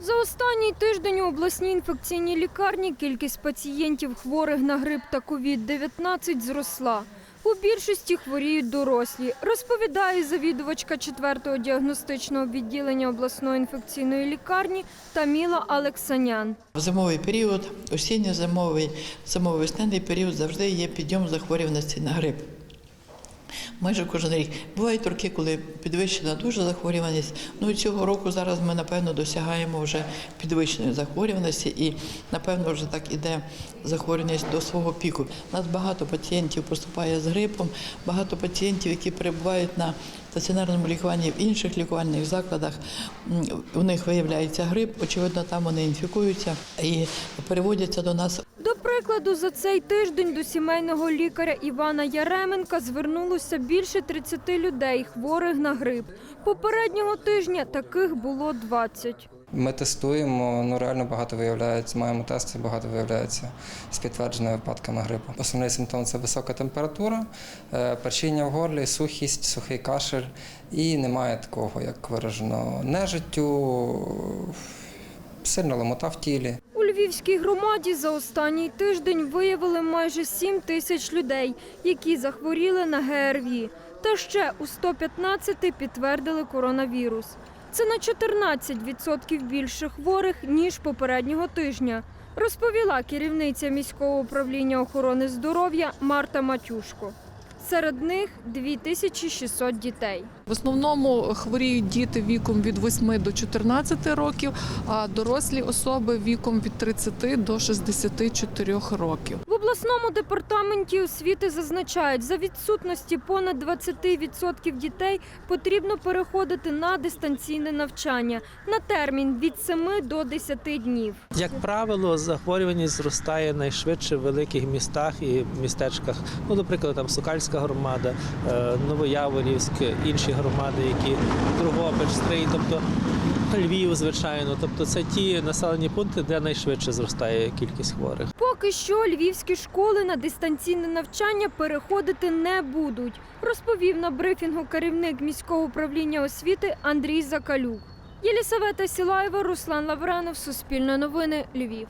За останній тиждень у обласній інфекційній лікарні кількість пацієнтів хворих на грип та ковід-19 зросла. У більшості хворіють дорослі, розповідає завідувачка 4-го діагностичного відділення обласної інфекційної лікарні Таміла Алексанян. В зимовий період, осінньо-зимовий, зимово-весняний період завжди є підйом захворюваності на грип. Майже кожен рік. Бувають роки, коли підвищена дуже захворюваність. Ну і цього року зараз ми напевно досягаємо вже підвищеної захворюваності, і напевно вже так іде захворюваність до свого піку. У нас багато пацієнтів поступає з грипом, багато пацієнтів, які перебувають на стаціонарному лікуванні в інших лікувальних закладах. У них виявляється грип, очевидно, там вони інфікуються і переводяться до нас прикладу, за цей тиждень до сімейного лікаря Івана Яременка звернулося більше 30 людей, хворих на грип. Попереднього тижня таких було 20. Ми тестуємо, ну реально багато виявляється. Маємо тести, багато виявляється з підтвердженими випадками грипу. Основний симптом це висока температура, е, першіння в горлі, сухість, сухий кашель. І немає такого, як виражено, нежиттю, сильна ломота в тілі. Львівській громаді за останній тиждень виявили майже 7 тисяч людей, які захворіли на ГРВІ. Та ще у 115 підтвердили коронавірус. Це на 14% більше хворих, ніж попереднього тижня, розповіла керівниця міського управління охорони здоров'я Марта Матюшко. Серед них 2600 дітей. В основному хворіють діти віком від 8 до 14 років, а дорослі особи віком від 30 до 64 років. В обласному департаменті освіти зазначають, за відсутності понад 20% дітей потрібно переходити на дистанційне навчання на термін від 7 до 10 днів. Як правило, захворюваність зростає найшвидше в великих містах і містечках. Ну, наприклад, там Сокальська громада, е, Новояворівськ, інші громади, які Другобич, Стрий, тобто Львів, звичайно. Тобто це ті населені пункти, де найшвидше зростає кількість хворих. Поки що львівські школи на дистанційне навчання переходити не будуть, розповів на брифінгу керівник міського управління освіти Андрій Закалюк. Єлісавета Сілаєва, Руслан Лавранов, Суспільне новини, Львів.